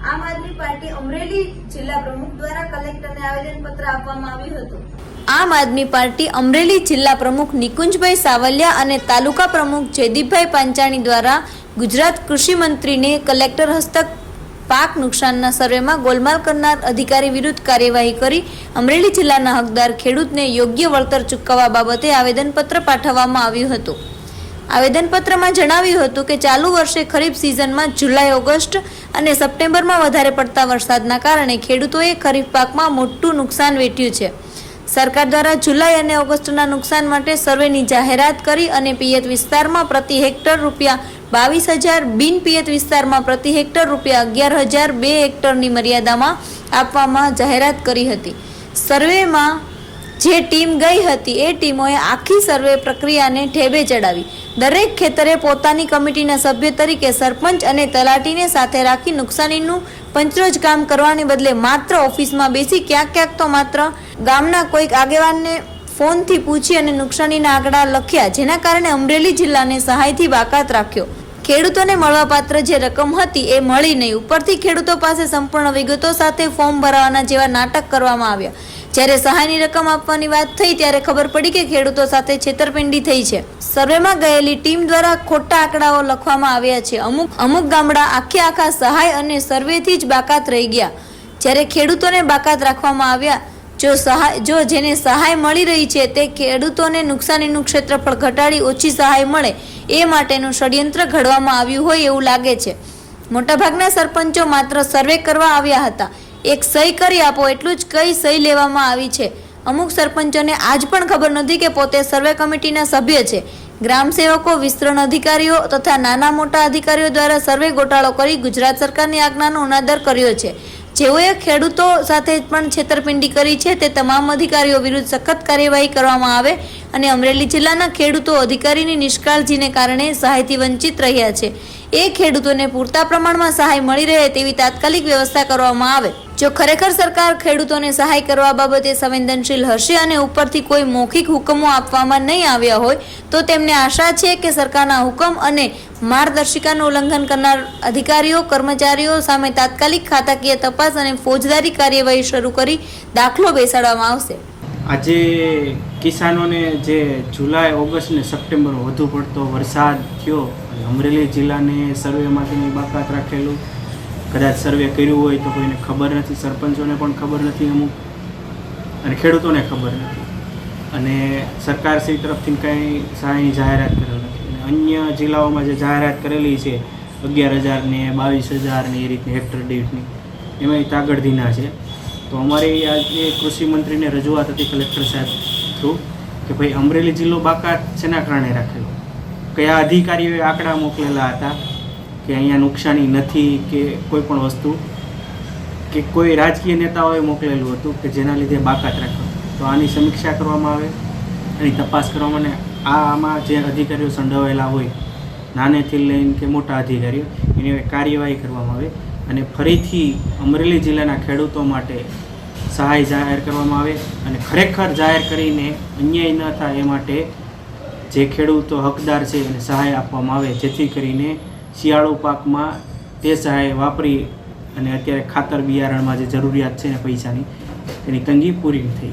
આમ આદમી પાર્ટી અમરેલી જિલ્લા પ્રમુખ દ્વારા કલેક્ટરને આવેદનપત્ર આપવામાં આવ્યું હતું. આમ આદમી પાર્ટી અમરેલી જિલ્લા પ્રમુખ નિકુંજભાઈ સાવલિયા અને તાલુકા પ્રમુખ જયદીપભાઈ પાંચાણી દ્વારા ગુજરાત કૃષિ મંત્રીને કલેક્ટર હસ્તક પાક નુકસાનના સર્વેમાં ગોલમાલ કરનાર અધિકારી વિરુદ્ધ કાર્યવાહી કરી અમરેલી જિલ્લાના હકદાર ખેડૂતને યોગ્ય વળતર ચૂકવવા બાબતે આવેદનપત્ર પાઠવવામાં આવ્યું હતું. આવેદનપત્રમાં જણાવ્યું હતું કે ચાલુ વર્ષે ખરીફ સિઝનમાં જુલાઈ, ઓગસ્ટ અને સપ્ટેમ્બરમાં વધારે પડતા વરસાદના કારણે ખેડૂતોએ ખરીફ પાકમાં મોટું નુકસાન વેઠ્યું છે. સરકાર દ્વારા જુલાઈ અને ઓગસ્ટના નુકસાન માટે સર્વેની જાહેરાત કરી અને પિયત વિસ્તારમાં પ્રતિ હેક્ટર રૂપિયા બાવીસ હજાર, બિન પિયત વિસ્તારમાં પ્રતિ હેક્ટર રૂપિયા અગિયાર હજાર બે હેક્ટરની મર્યાદામાં આપવામાં જાહેરાત કરી હતી. સર્વેમાં જે ટીમ ગઈ હતી, એ ટીમોએ આખી સર્વે પ્રક્રિયાને ઠેબે ચડાવી. દરેક ખેતરે પોતાની કમિટીના સભ્ય તરીકે સરપંચ અને તલાટીને સાથે રાખી નુકસાનીનું પંચરોજ કામ કરવાને બદલે માત્ર ઓફિસમાં બેસી ક્યાંક ક્યાંક તો માત્ર ગામના કોઈક આગેવાનને ફોનથી પૂછી અને નુકસાનીના આંકડા લખ્યા, જેના કારણે અમરેલી જિલ્લાને સહાયથી બાકાત રાખ્યો. ખેડૂતોને મળવાપાત્ર જે રકમ હતી એ મળી નહીં. ઉપરથી ખેડૂતો પાસે સંપૂર્ણ વિગતો સાથે ફોર્મ ભરાવાના જેવા નાટક કરવામાં આવ્યા. જ્યારે સહાયની રકમ આપવાની વાત થઈ ત્યારે ખબર પડી કે ખેડૂતો સાથે છેતરપિંડી થઈ છે. સર્વેમાં ગયેલી ટીમ દ્વારા ખોટા આંકડાઓ લખવામાં આવ્યા છે. અમુક અમુક ગામડા આખે આખા સહાય અને સર્વેથી જ બાકાત રહી ગયા. જ્યારે ખેડૂતોને બાકાત રાખવામાં આવ્યા, જો સહાય, જો જેને સહાય મળી રહી છે તે ખેડૂતોને નુકસાનીનું ક્ષેત્રફળ ઘટાડી ઓછી સહાય મળે એ માટેનું ષડયંત્ર ઘડવામાં આવ્યું હોય એવું લાગે છે. મોટાભાગના સરપંચો માત્ર સર્વે કરવા આવ્યા હતા. એક સહી કરી આપો એટલું જ કઈ સહી લેવામાં આવી છે. અમુક સરપંચોને આજ પણ ખબર નથી કે પોતે સર્વે કમિટીના સભ્ય છે. ગ્રામ સેવકો, વિસ્તરણ અધિકારીઓ તથા નાના મોટા અધિકારીઓ દ્વારા સર્વે ગોટાળો કરી ગુજરાત સરકારની આજ્ઞાનો અનાદર કર્યો છે. જેઓએ ખેડૂતો સાથે પણ છેતરપિંડી કરી છે તે તમામ અધિકારીઓ વિરુદ્ધ સખત કાર્યવાહી કરવામાં આવે અને અમરેલી જિલ્લાના ખેડૂતો અધિકારીની નિષ્કાળજીને કારણે સહાયથી વંચિત રહ્યા છે. એ ખેડૂતોને પૂરતા પ્રમાણમાં સહાય મળી રહે તેવી તાત્કાલિક વ્યવસ્થા કરવામાં આવે. જો ખરેખર સરકાર ખેડૂતોને સહાય કરવા બાબતે સંવેદનશીલ હશે અને ઉપરથી કોઈ મૌખિક હુકમો આપવામાં નહીં આવ્યા હોય, તો તેમને આશા છે કે સરકારના હુકમ અને માર્ગદર્શિકાનું ઉલ્લંઘન કરનાર અધિકારીઓ, કર્મચારીઓ સામે તાત્કાલિક ખાતાકીય તપાસ અને ફોજદારી કાર્યવાહી શરૂ કરી દાખલો બેસાડવામાં આવશે. આજે કિસાનોને જે જુલાઈ, ઓગસ્ટ ને સપ્ટેમ્બર વધુ પડતો વરસાદ થયો અમરેલી જિલ્લાને સર્વેમાંથી બાકાત રાખેલું કદાચ સર્વે કર્યું હોય તો કોઈને ખબર નથી, સરપંચોને પણ ખબર નથી અમુક, અને ખેડૂતોને ખબર નથી. અને સરકાર શ્રી તરફથી કાંઈ સહાયની જાહેરાત કરેલ નથી. અને અન્ય જિલ્લાઓમાં જે જાહેરાત કરેલી છે, અગિયાર હજારની બાવીસ હજારની એ રીતની હેક્ટર દીઠની, એમાં તાગડધીના છે. તો અમારી આજે કૃષિ રજૂઆત હતી કલેક્ટર સાહેબ થ્રુ, કે ભાઈ અમરેલી જિલ્લો બાકાત શેના કારણે રાખેલો? કયા અધિકારીઓએ આંકડા મોકલેલા હતા? કે અહીંયા નુકસાની નથી કે કોઈ પણ વસ્તુ કે કોઈ રાજકીય નેતાઓએ મોકલેલું હતું કે જેના લીધે બાકાત રાખ્યો તો આની સમીક્ષા કરવામાં આવે, એની તપાસ કરવામાં અને આ આમાં જે અધિકારીઓ સંડોવાયેલા હોય, નાનેથી લઈને કે મોટા અધિકારીઓ, એની કાર્યવાહી કરવામાં આવે અને ફરીથી અમરેલી જિલ્લાના ખેડૂતો માટે સહાય જાહેર કરવામાં આવે અને ખરેખર જાહેર કરીને અન્યાય ન થાય એ માટે જે ખેડૂતો હકદાર છે એને સહાય આપવામાં આવે, જેથી કરીને શિયાળુ પાકમાં તે સહાય વાપરી અને અત્યારે ખાતર બિયારણમાં જે જરૂરિયાત છે ને પૈસાની, તેની તંગી પૂરી થઈ.